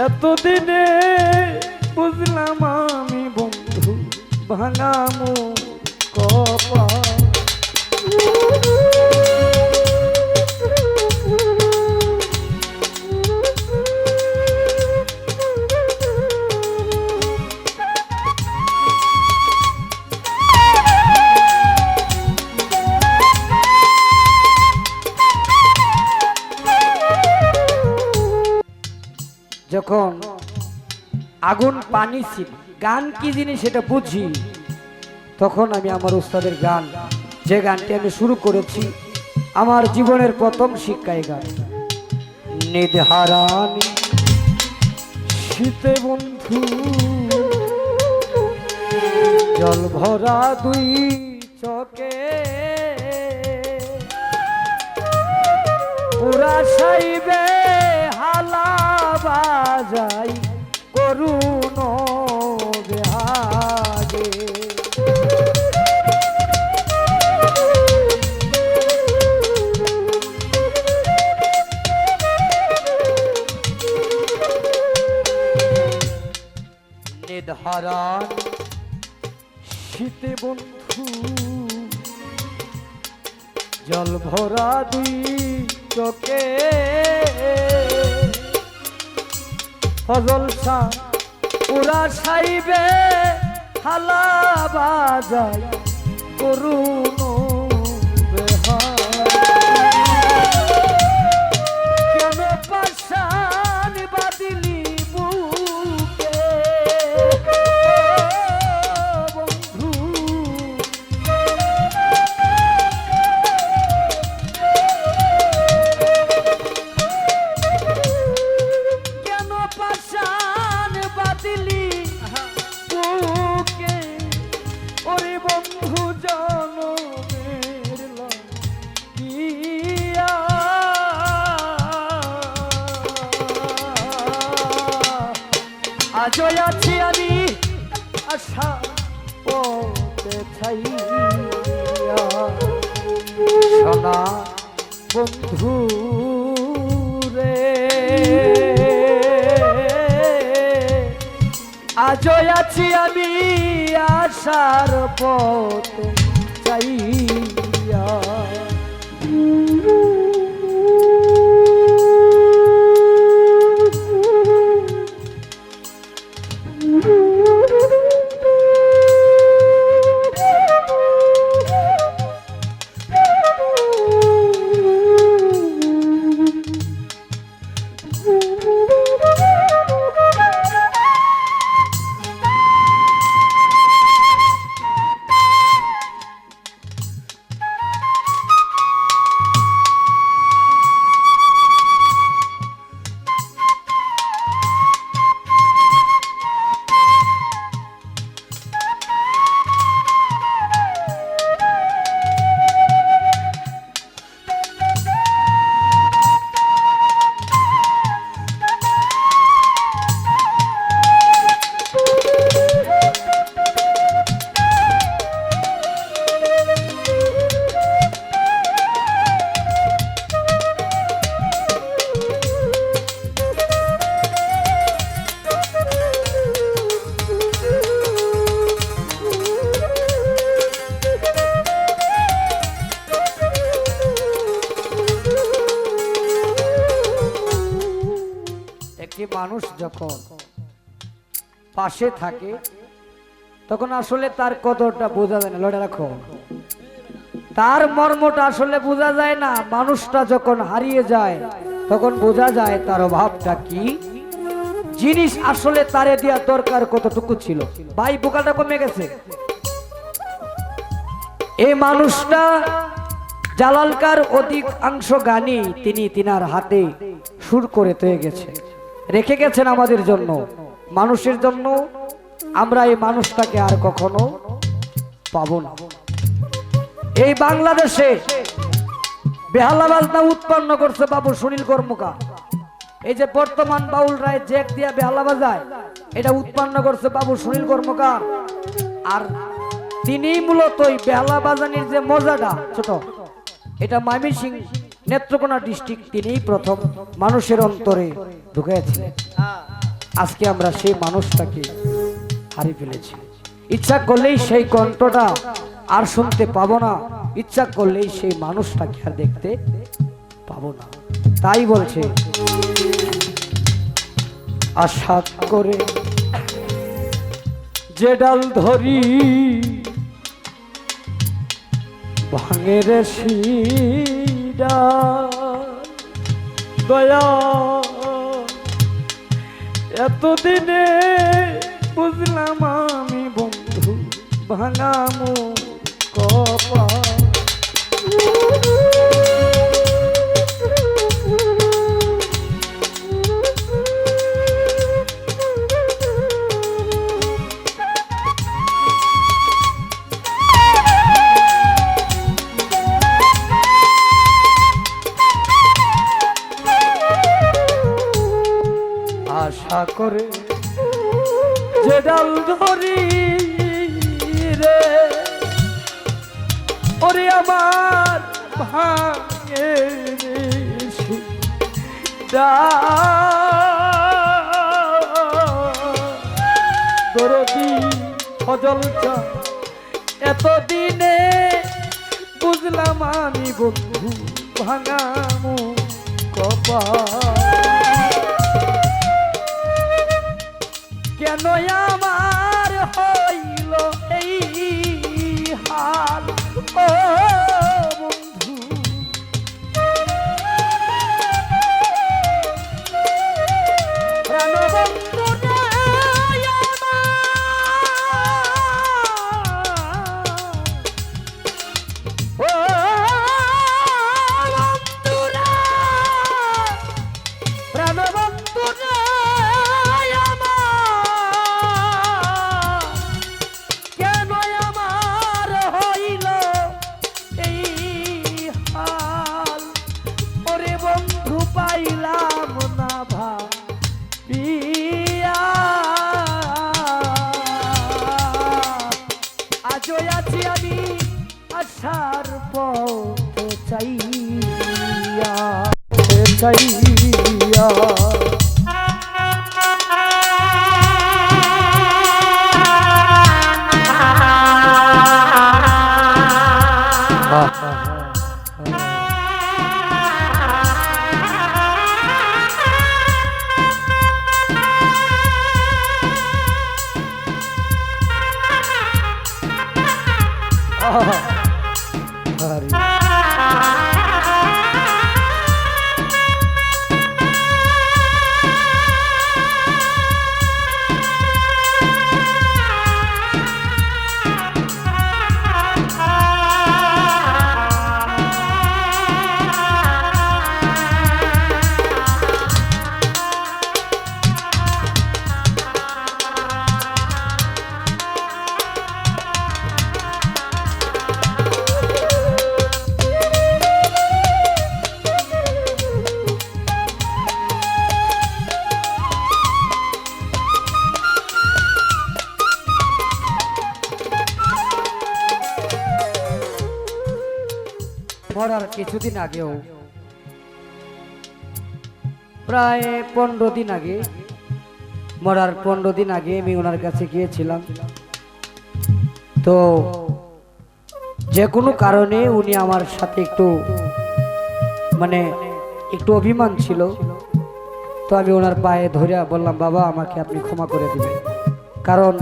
এতদিনে বুঝলাম আমি বন্ধু ভাঙামু কপা যখন আগুন, পানি ছিল, গান কি জিনিস সেটা বুঝি? তখন আমি আমার উস্তাদের গান, যে গানটি আমি শুরু করেছি, আমার জীবনের প্রথম শিক্ষায় গান। নিধারানি শীতে বন্ধু, জল ভরা দুই চকে পুরা সাইবে হালা বাজাই করুণ বেহাগে শীতে বন্ধু জল ভরা দুই চোখে। ফজল শাহ পুরা সাইবে হালা বাজায় করুণ আজও আছি আমি, আশা পথে ছাইয়া সোনা বন্ধু রে। আজও আছি আমি, আশার পথ চাইয়া যখন পাশে থাকে, তখন আসলে তার কদরটা বোঝা যায় না। লড়ে রাখো। তার মর্মটা আসলে বোঝা যায় না। মানুষটা যখন হারিয়ে যায়, তখন বোঝা যায় তার অভাবটা কি। জিনিস আসলে তারে দেওয়ার দরকার কতটুকু ছিল। ভাই, বোকাটা কমে গেছে। এই মানুষটা জালালকার অধিকাংশ গানই তিনি তিনার হাতে সুর করে তয়ে গেছে। রেখে গেছেন আমাদের জন্য। মানুষের জন্য আমরা এই মানুষটাকে আর কখনো পাবো না। এই বাংলাদেশে বেহালা বাজনা উৎপন্ন করছে বাবু সুনীল কর্মকার। এই যে বর্তমান বাউল রায় জেক দিয়া বেহালা বাজায়, এটা উৎপন্ন করছে বাবু সুনীল কর্মকার। আর তিনি মূলত বেহালা বাজানির যে মজাটা, ছোট, এটা ময়মনসিং নেত্রকোনা ডিস্ট্রিক্ট তিনিই প্রথম মানুষের অন্তরে ঢুকেছিলেন। আজকে আমরা সেই মানুষটাকে হারিয়ে ফেলেছি। ইচ্ছা করলেই সেই কণ্ঠটা আর শুনতে পাবো না। ইচ্ছা করলেই সেই মানুষটাকে আর দেখতে পাবো না। তাই বলছে আশা করে যে ডাল ধরি ভাঙের শিরা দয়া এতদিনে বুঝলাম আমি বন্ধু ভাঙামো কপা আশা করে। যে ডাল ধরি রে, ওরে আমার ভাঙে দরদি ফজল এতদিনে বুঝলাম আমি বন্ধু ভাঙামু কপা কেন আমার হইল এই হাল? ও চাইয়া। আরে মরার কিছুদিন আগেও, প্রায় পনেরো দিন আগে, মরার পনেরো দিন আগে আমি ওনার কাছে গিয়েছিলাম। তো যে কোনো কারণে উনি আমার সাথে একটু মানে একটু অভিমান ছিল। তো আমি ওনার পায়ে ধরে বললাম, বাবা, আমাকে আপনি ক্ষমা করে দিবেন। কারণ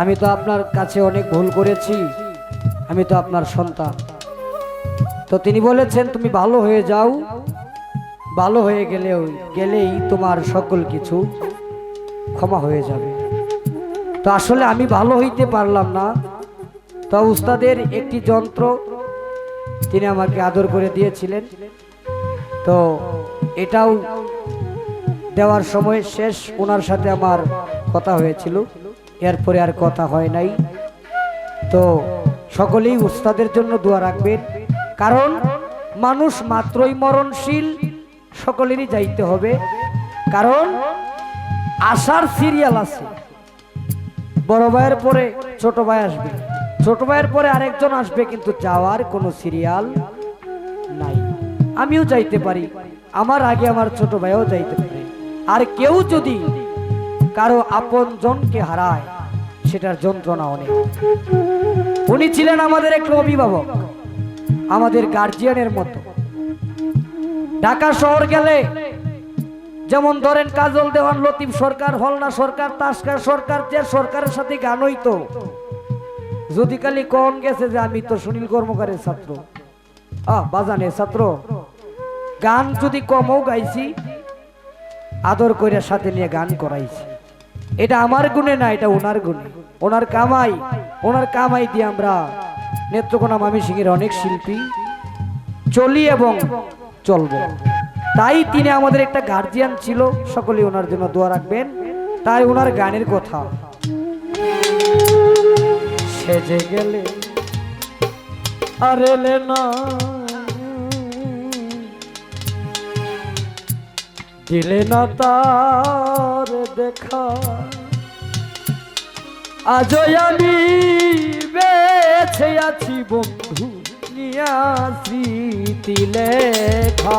আমি তো আপনার কাছে অনেক ভুল করেছি। আমি তো আপনার সন্তান। তো তিনি বলেছেন, তুমি ভালো হয়ে যাও। ভালো হয়ে গেলেও, গেলেই তোমার সকল কিছু ক্ষমা হয়ে যাবে। তো আসলে আমি ভালো হইতে পারলাম না। তো উস্তাদের একটি যন্ত্র তিনি আমাকে আদর করে দিয়েছিলেন। তো এটাও দেওয়ার সময় শেষ ওনার সাথে আমার কথা হয়েছিল। এরপরে আর কথা হয় নাই। তো সকলেই উস্তাদের জন্য দোয়া রাখবেন। কারণ মানুষ মাত্রই মরণশীল, সকলেরই যাইতে হবে। কারণ আসার সিরিয়াল আছে। বড় ভাইয়ের পরে ছোট ভাই আসবে। ছোট ভাইয়ের পরে আরেকজন আসবে, কিন্তু যাওয়ার কোনো সিরিয়াল নাই। আমিও যাইতে পারি। আমার আগে আমার ছোট ভাইও যাইতে পারে। আর কেউ যদি কারও আপন জনকে হারায়, সেটার যন্ত্রণা অনেক। উনি ছিলেন আমাদের একটু অভিভাবক। আমাদের গার্জিয়ানের মতো। ঢাকা শহর গেলে যেমন ধরেন কাজল দেওয়ান, লতিফ সরকার, হলনা সরকার তাসকার সরকার, যে সরকারের সাথে গান হইতো, যদি কালি কন গেছে যে আমি তো সুনীল কর্মকারের ছাত্র। আহ বাজানের ছাত্র। গান যদি কমও গাইছি, আদর করে সাথে নিয়ে গান করাইছি। এটা আমার গুণে না, এটা ওনার গুণে। ওনার কামাই ওনার কামাই দিয়ে আমরা নেত্রকোনা মামি সিংহের অনেক শিল্পী চলি এবং চলবো। তাই তিনি আমাদের একটা গার্জিয়ান ছিল সকলে ওনার জন্য দোয়া রাখবেন। তাই ওনার গানের কথা। সেজে গেলে আর না। দিলে না তার দেখা। আজ আমি বেছে আছি বন্ধু নিয়া স্মৃতি লেখা।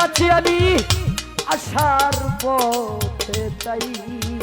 আছি আমি আশার পথে চাইয়া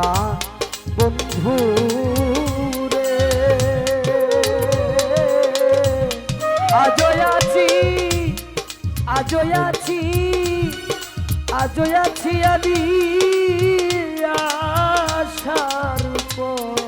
না বন্ধু রে। আজয় আছি আজয় আছি আজয় আদি আশার পর